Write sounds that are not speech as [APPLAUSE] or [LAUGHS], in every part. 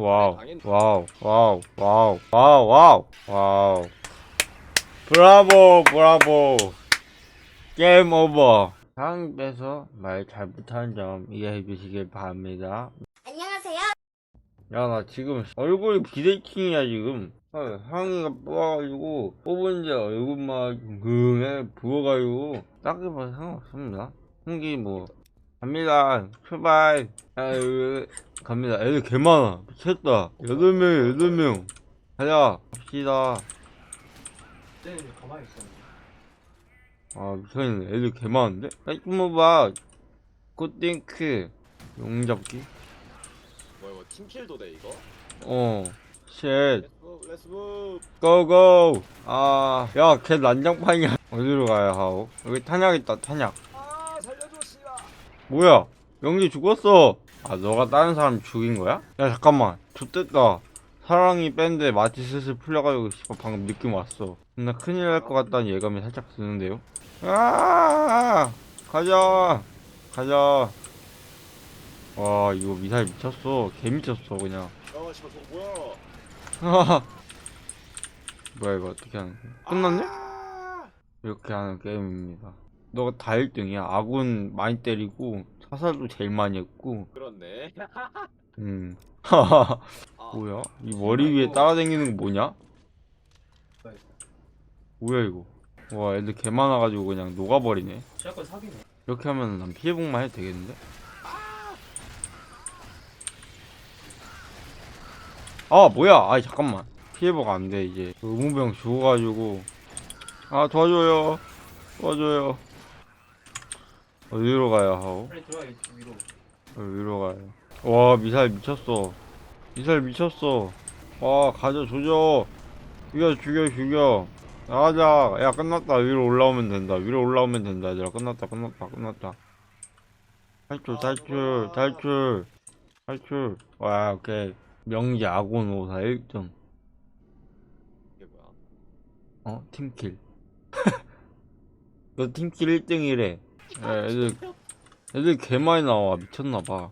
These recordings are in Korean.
와우. 와우 와우 와우 와우 와우 와우. 브라보 브라보. 게임 오버. 상입에서 말 잘못한 점 이해해 주시길 바랍니다. 안녕하세요. 야 나 지금 얼굴이 비대칭이야 지금. 아, 상의가 뽑아가지고 뽑은 지 얼굴만 긍해 부어가지고 딱히 뭐 상관없습니다. 홍기 뭐 갑니다. 출발. 아 여기 갑니다. 애들 개 많아. 미쳤다. 여덟 명 여덟 명. 가자. 갑시다. 가만히 있었는데 아 미쳤네. 애들 개 많은데? 깔끔모바 꽃땡크. 용잡기. 뭐야 이거 팀킬도 돼 이거? 어쉣. 렛츠고 고고. 아야 걔 난장판이야. [LAUGHS] 어디로 가야 하오? 여기 탄약 있다 탄약 뭐야? 영지 죽었어. 아 너가 다른 사람 죽인 거야? 야 잠깐만. 좋됐다. 사랑이 밴드 마치 슬슬 풀려가지고 씨발 방금 느낌 왔어. 나 큰일 날 것 같다는 예감이 살짝 드는데요? 아! 가자. 가자. 와 이거 미사일 미쳤어. 개 미쳤어 그냥. 야 씨발 저거 뭐야 뭐야 이거 어떻게 하는 거야? 끝났네? 아! 이렇게 하는 게임입니다. 너가 다 1등이야. 아군 많이 때리고 사살도 제일 많이 했고. 그렇네 음. [LAUGHS] 아, [LAUGHS] 뭐야? 이 머리 위에 따라다니는 거 뭐냐? 뭐야 이거? 와 애들 개 많아가지고 그냥 녹아버리네. 사기네 이렇게 하면 난 피해복만 해도 되겠는데? 아 뭐야? 아이 잠깐만. 피해복 안 돼 이제. 의무병 죽어가지고. 아 도와줘요. 도와줘요. 어디로 가야 하오? 빨리 이쪽 위로 어, 위로 가요. 와 미사일 미쳤어. 미사일 미쳤어. 와 가져 조져. 죽여 죽여 죽여. 나가자. 야 끝났다. 위로 올라오면 된다. 위로 올라오면 된다. 얘들아 끝났다 끝났다 끝났다. 탈출 탈출 탈출 탈출. 와 오케이. 명지 아군 오사 1등. 이게 뭐야 어 팀킬. [LAUGHS] 너 팀킬 1등이래. 야, 애들 애들 개 많이 나와 미쳤나봐.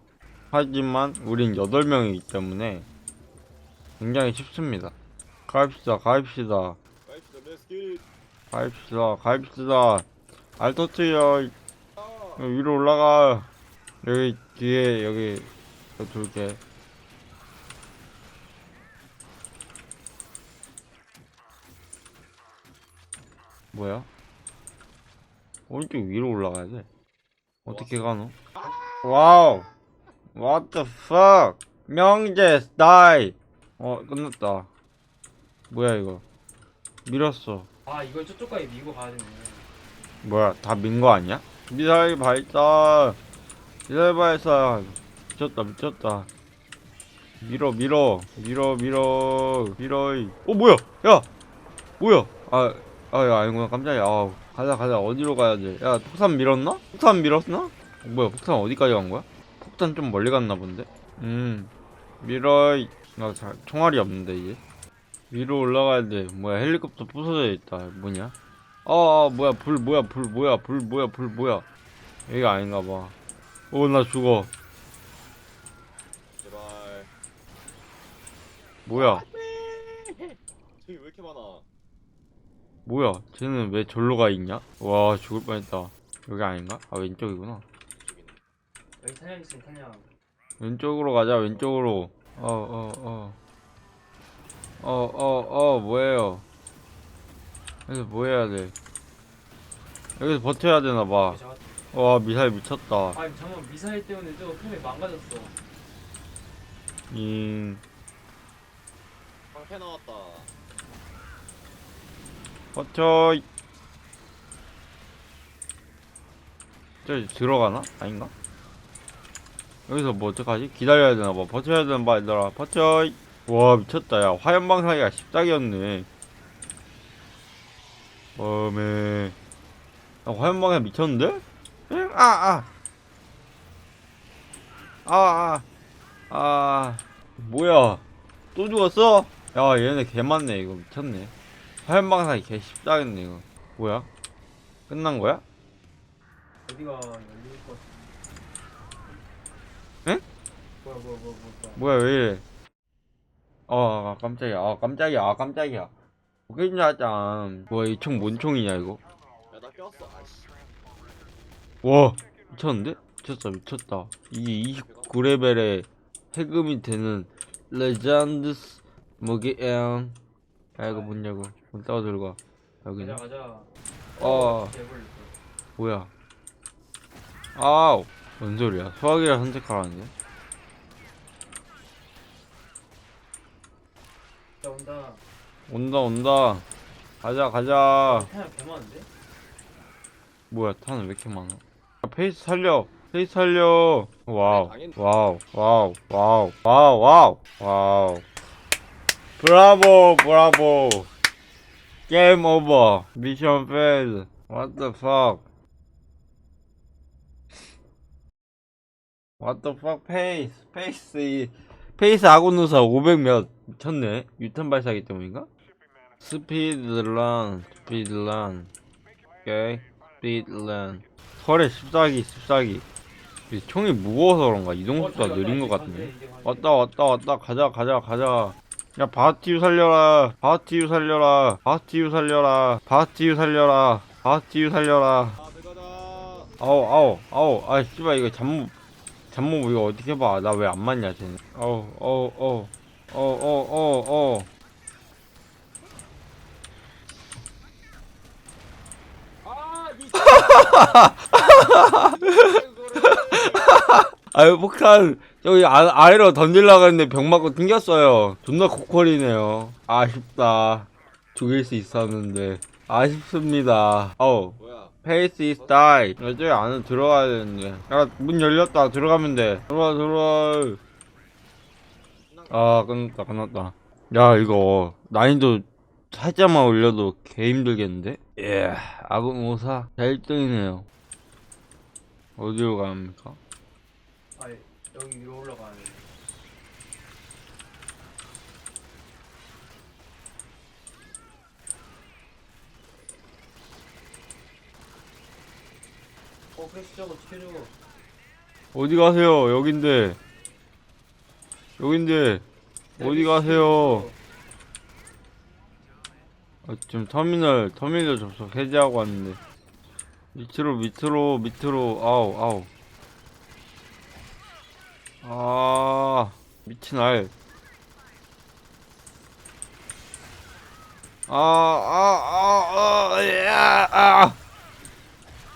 하지만 우린 8명이기 때문에 굉장히 쉽습니다. 가입시다, 가입시다, 가입시다 가입시다. 아 여기 위로 올라가. 여기 뒤에 여기 저 둘게. 뭐야? 오른쪽 위로 올라가야 돼. 어떻게 가노? 와우! What the fuck? 명제 스타일! 어, 끝났다. 뭐야, 이거. 밀었어. 아 이걸 저쪽까지 밀고 가야 되네 뭐야, 다 민 거 아니야? 미사일 발사! 미사일 발사! 미쳤다, 미쳤다. 밀어, 밀어, 밀어, 밀어, 밀어. 이. 어, 뭐야? 야! 뭐야? 아, 아, 야, 아니구나. 깜짝이야. 아, 가자, 가자. 어디로 가야 돼? 야, 폭탄 밀었나? 폭탄 밀었나? 어, 뭐야, 폭탄 어디까지 간 거야? 폭탄 좀 멀리 갔나 본데? 음, 밀어. 이. 나 잘, 총알이 없는데, 이제. 위로 올라가야 돼. 뭐야, 헬리콥터 부서져 있다. 뭐냐? 아, 아 뭐야 불 뭐야 불 뭐야 불 뭐야 불 뭐야 여기 아닌가 봐어나 죽어 제발 뭐야 저기 왜 이렇게 많아 뭐야? 쟤는 왜 절로 가 있냐? 와 죽을 뻔했다. 여기 아닌가? 아 왼쪽이구나. 여기 탄약 있으면 탄약. 왼쪽으로 가자 왼쪽으로. 어어 어. 어어어 뭐예요? 여기서 뭐 해야 돼? 여기서 버텨야 되나 봐와 미사일 미쳤다. 아 잠깐만 미사일 때문에 저 폼이 망가졌어. 잉. 방패 나왔다 버텨. 저 들어가나? 아닌가? 여기서 뭐 어떡하지? 기다려야 되나 봐. 버텨야 되나 봐, 얘들아. 버텨. 와, 미쳤다. 야, 화염 방사기가 10딱이었네. 어메. 야, 화염 방사 미쳤는데? 응? 아, 아. 아, 아. 아. 뭐야. 또 죽었어? 야, 얘네 개 많네, 이거. 미쳤네. 화염방사기 개 쉽다겠네 이거. 뭐야? 끝난 거야? 어디가 열릴 것 응? 뭐야 뭐야 뭐야 뭐야 뭐야. 왜 이래? 아 깜짝이야. 아 깜짝이야. 아 깜짝이야. 오케이냐짱 뭐이 총 뭔 총이냐 이거? 야나 꼈어. 아씨 와 미쳤는데? 미쳤다 미쳤다. 이게 29레벨에 해금이 되는 레전드스 뭐게양 야 이거 뭐냐고. 문 따고 들어가 여기네. 가자 가자. 어. 개벌 뭐야? 아우. 뭔 소리야? 소화기를 선택하라는데? 자 온다. 온다 온다. 가자 가자. 탄약 개 많은데? 뭐야 탄은 왜 이렇게 많아? 아, 페이스 살려. 페이스 살려. 와우. 와우. 와우. 와우. 와우. 와우. 와우 브라보 브라보 게임 오버 미션 페일 What the fuck? What the fuck? 페이스 페이스 페이스 아고누사 500몇 미쳤네? 유탄 발사기 때문인가? 스피드런 스피드런 오케이 스피드런 설에 습사기 습사기. 이 총이 무거워서 그런가? 이동 어, 속도가 느린 것 같은데. 왔다 왔다 왔다. 가자 가자 가자 야 바티유 살려라. 바티유 살려라. 바티유 살려라. 바티유 살려라. 바티유 살려라. 아 아우 아우 아우. 아 씨발 이거 잠무 잠무 이거 어떻게 봐. 나 왜 안 맞냐 쟤는. 아우 어우 어우. 어우 어우 어우 아 [LAUGHS] 아유 폭탄 저기 아, 아래로 던질라고 했는데 병 맞고 튕겼어요. 존나 코콜이네요. 아쉽다. 죽일 수 있었는데. 아쉽습니다. 어우. 페이스 is die. 여기 안에 들어가야 되는데. 야 문 열렸다. 들어가면 돼. 들어와 들어와. 아 끝났다 끝났다. 야 이거 난이도 살짝만 올려도 개 힘들겠는데? 예 아군 오사 자 1등이네요. 어디로 갑니까? 아 여기 위로 올라가야 돼. 어 그래 저거 지켜줘? 어디 가세요? 여긴데. 여긴데. 어디 가세요? 아, 지금 터미널 터미널 접속 해제하고 왔는데. 밑으로 밑으로 밑으로. 아우 아우 아 미친 알 아, 아, 아, 아, 야, 아.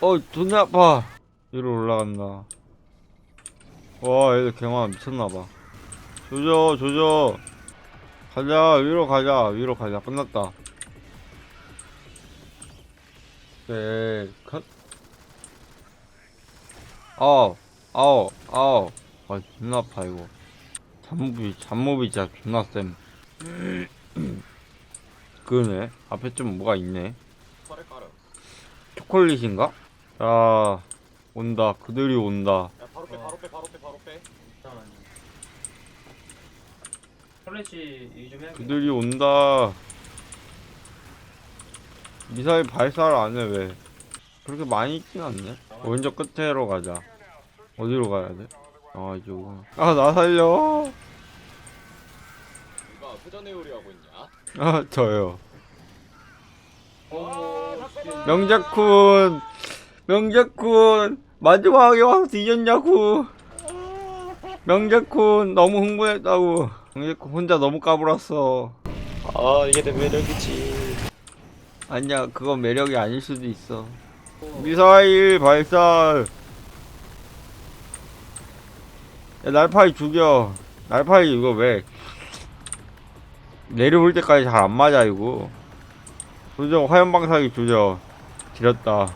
어, 존나 아파. 위로 올라간다. 와, 얘들 개만 미쳤나봐. 조져, 조져. 가자, 위로 가자, 위로 가자. 끝났다. 네, 컷. 아우, 아우, 아우. 아, 존나 아파, 이거. 잡몹이, 잡몹이 진짜 존나 쌤. [CLEARS THROAT] 그러네. 앞에 좀 뭐가 있네. 털에 깔아 초콜릿인가? 자, 온다. 그들이 온다. 야 바로 빼 바로 빼 바로 빼 바로 빼 잠깐만요 털레치 얘기 좀 해야겠다 그들이 온다. 미사일 발사를 안 해, 왜? 그렇게 많이 있진 않네. 오른쪽 끝으로 가자. 어디로 가야 돼? 아, 이쪽으로. 아, 나 살려. 누가 회전 회오리 하고 있냐 아, 저요. 어 아, 잠깐만. 명작군. 명작군. 마지막에 와서 뒤졌냐고. 명작군. 너무 흥분했다고. 명작군 혼자 너무 까불었어. 아 이게 내 매력이지 아니야, 그건 매력이 아닐 수도 있어. 어, 미사일 발사. 야, 날파이 죽여. 날파이 이거 왜? 내려올 때까지 잘 안 맞아 이거. 조져 화염 방사기 조져. 지렸다.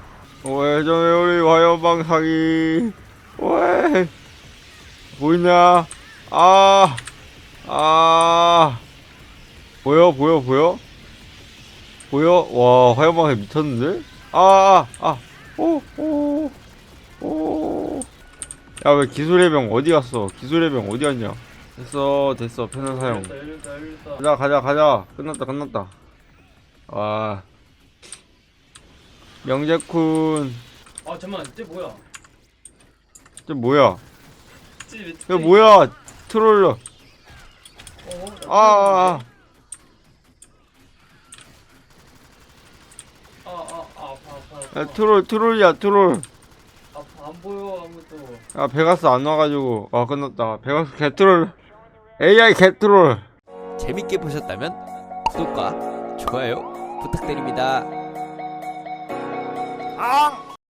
왜전에 우리 화염 방사기. 왜? 보이냐? 아, 아. 보여 보여 보여? 보여? 와 화염 방사기 미쳤는데? 아, 아, 아, 오, 오, 오. 야, 왜 기술의 병 어디 갔어? 기술의 병 어디 갔냐? 됐어, 됐어, 패널 사용. 가자, 가자, 가자. 끝났다, 끝났다. 와. 명재쿤. 아 잠만 쟤 뭐야 쟤 뭐야? 쟤왜 야, 뭐야? 트롤러. 어? 아, 아, 아, 아, 아, 아파, 아파, 아. 야, 아파. 트롤, 트롤이야, 트롤. 아파, 안 보여, 아무것도. 야, 베가스 안 와가지고. 아, 끝났다. 베가스 개트롤. AI 개트롤. 재밌게 보셨다면 구독과 좋아요 부탁드립니다. 아!